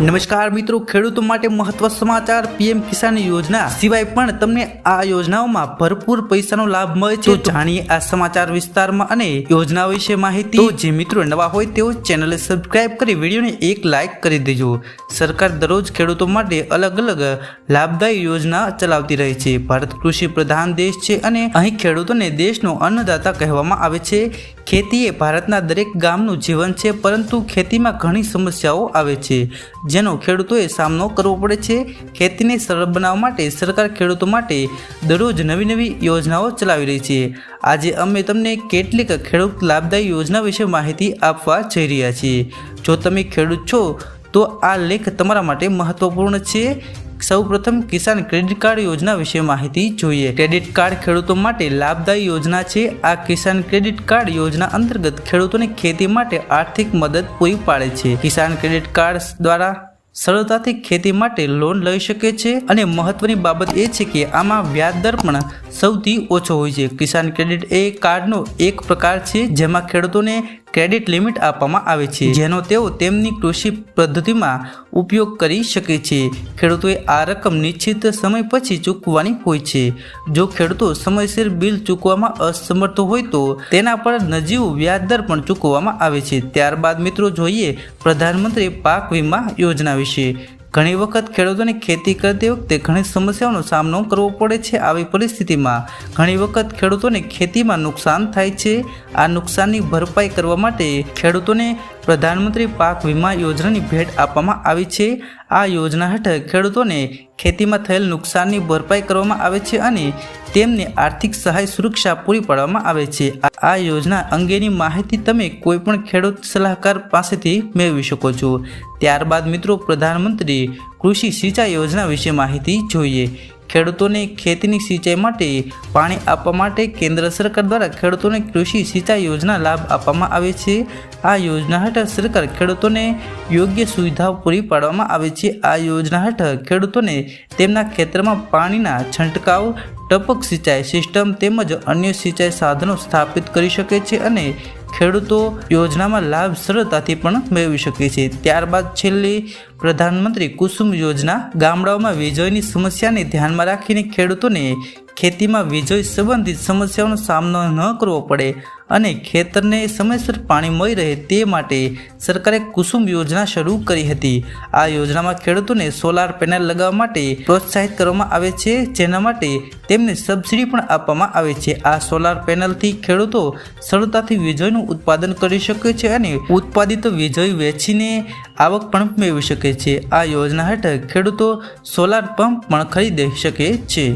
નમસ્કાર મિત્રો, ખેડૂતો માટે મહત્વ સમાચાર, પીએમ કિસાન યોજના. સિવાય પણ તમને આ યોજનાઓમાં ભરપૂર પૈસાનો લાભ મળે છે. જાણીએ આ સમાચાર વિસ્તારમાં અને યોજના વિશે માહિતી. જે મિત્રો નવા હોય તેઓ ચેનલને સબસ્ક્રાઇબ કરી વિડીયોને એક લાઇક કરી દેજો. સરકાર દરરોજ ખેડૂતો માટે અલગ અલગ લાભદાયી યોજના ચલાવતી રહે છે. ભારત કૃષિ પ્રધાન દેશ છે અને અહીં ખેડૂતોને દેશનો અન્નદાતા કહેવામાં આવે છે. ખેતી એ ભારતના દરેક ગામનું જીવન છે, પરંતુ ખેતીમાં ઘણી સમસ્યાઓ આવે છે. જેનો ખેડૂતોએ સામનો કરવો પડે છે. ખેતીને સરળ બનાવવા માટે સરકાર ખેડૂતો માટે દરરોજ નવી નવી યોજનાઓ ચલાવી રહી છે. આજે અમે તમને કેટલીક ખેડૂત લાભદાયી યોજના વિશે માહિતી આપવા જઈ રહ્યા છીએ. જો તમે ખેડૂત છો, તો આ લેખ તમારા માટે મહત્વપૂર્ણ છે. સૌપ્રથમ કિસાન ક્રેડિટ કાર્ડ યોજના વિશે માહિતી જોઈએ. ક્રેડિટ કાર્ડ ખેડૂતો માટે લાભદાયી યોજના છે. આ કિસાન ક્રેડિટ કાર્ડ યોજના અંતર્ગત ખેડૂતોને ખેતી માટે આર્થિક મદદ પૂરી પાડે છે. કિસાન ક્રેડિટ કાર્ડ દ્વારા સરળતાથી ખેતી માટે લોન લઈ શકે છે અને મહત્વની બાબત એ છે કે આમાં વ્યાજ દર પણ સૌથી ઓછો હોય છે. કિસાન ક્રેડિટ એ કાર્ડનો એક પ્રકાર છે જેમાં ખેડૂતોને ક્રેડિટ લિમિટ આપવામાં આવે છે, જેનો તેઓ તેમની કૃષિ પદ્ધતિમાં ઉપયોગ કરી શકે છે. ખેડૂતોએ આ રકમ નિશ્ચિત સમય પછી ચૂકવવાની હોય છે. જો ખેડૂતો સમયસર બિલ ચૂકવવામાં અસમર્થ હોય તો તેના પર નજીવું વ્યાજ દર પણ ચૂકવવામાં આવે છે. ત્યારબાદ મિત્રો, જોઈએ પ્રધાનમંત્રી પાક વીમા યોજના વિશે. ઘણી વખત ખેડૂતોને ખેતી કરતી વખતે ઘણી સમસ્યાઓનો સામનો કરવો પડે છે આવી પરિસ્થિતિમાં. ઘણી વખત ખેડૂતોને ખેતીમાં નુકસાન થાય છે. આ નુકસાનની ભરપાઈ કરવા માટે ખેડૂતોને પ્રધાનમંત્રી પાક વીમા યોજનાની ભેટ આપવામાં આવી છે. આ યોજના હેઠળ ખેડૂતોને ખેતીમાં થયેલ નુકસાનની ભરપાઈ કરવામાં આવે છે અને તેમને આર્થિક સહાય સુરક્ષા પૂરી પાડવામાં આવે છે. આ યોજના અંગેની માહિતી તમે કોઈપણ ખેડૂત સલાહકાર પાસેથી મેળવી શકો છો. ત્યારબાદ મિત્રો, પ્રધાનમંત્રી કૃષિ સિંચાઈ યોજના વિશે માહિતી જોઈએ. ખેડૂતોને ખેતીની સિંચાઈ માટે પાણી આપવા માટે કેન્દ્ર સરકાર દ્વારા ખેડૂતોને કૃષિ સિંચાઈ યોજના લાભ આપવામાં આવે છે. આ યોજના હેઠળ સરકાર ખેડૂતોને યોગ્ય સુવિધાઓ પૂરી પાડવામાં આવે છે. આ યોજના હેઠળ ખેડૂતોને તેમના ખેતરમાં પાણીના છંટકાવ, ટપક સિંચાઈ સિસ્ટમ તેમજ અન્ય સિંચાઈ સાધનો સ્થાપિત કરી શકે છે અને ખેડૂતો યોજનામાં લાભ સરળતાથી પણ મેળવી શકે છે. ત્યારબાદ છેલ્લી પ્રધાનમંત્રી કુસુમ યોજના ગામડાઓમાં વીજળીની સમસ્યાને ધ્યાનમાં રાખીને ખેડૂતોને ખેતીમાં વીજળી સંબંધિત સમસ્યાઓનો સામનો ન કરવો પડે અને ખેતરને સમયસર પાણી મળી રહે તે માટે સરકારે કુસુમ યોજના શરૂ કરી હતી. આ યોજનામાં ખેડૂતોને સોલાર પેનલ લગાવવા માટે પ્રોત્સાહિત કરવામાં આવે છે, જેના માટે તેમને સબસિડી પણ આપવામાં આવે છે. આ સોલાર પેનલથી ખેડૂતો સરળતાથી વીજળીનું ઉત્પાદન કરી શકે છે અને ઉત્પાદિત વીજળી વેચીને આવક પણ મેળવી શકે છે. આ યોજના હેઠળ ખેડૂતો સોલાર પંપ પણ ખરીદી શકે છે.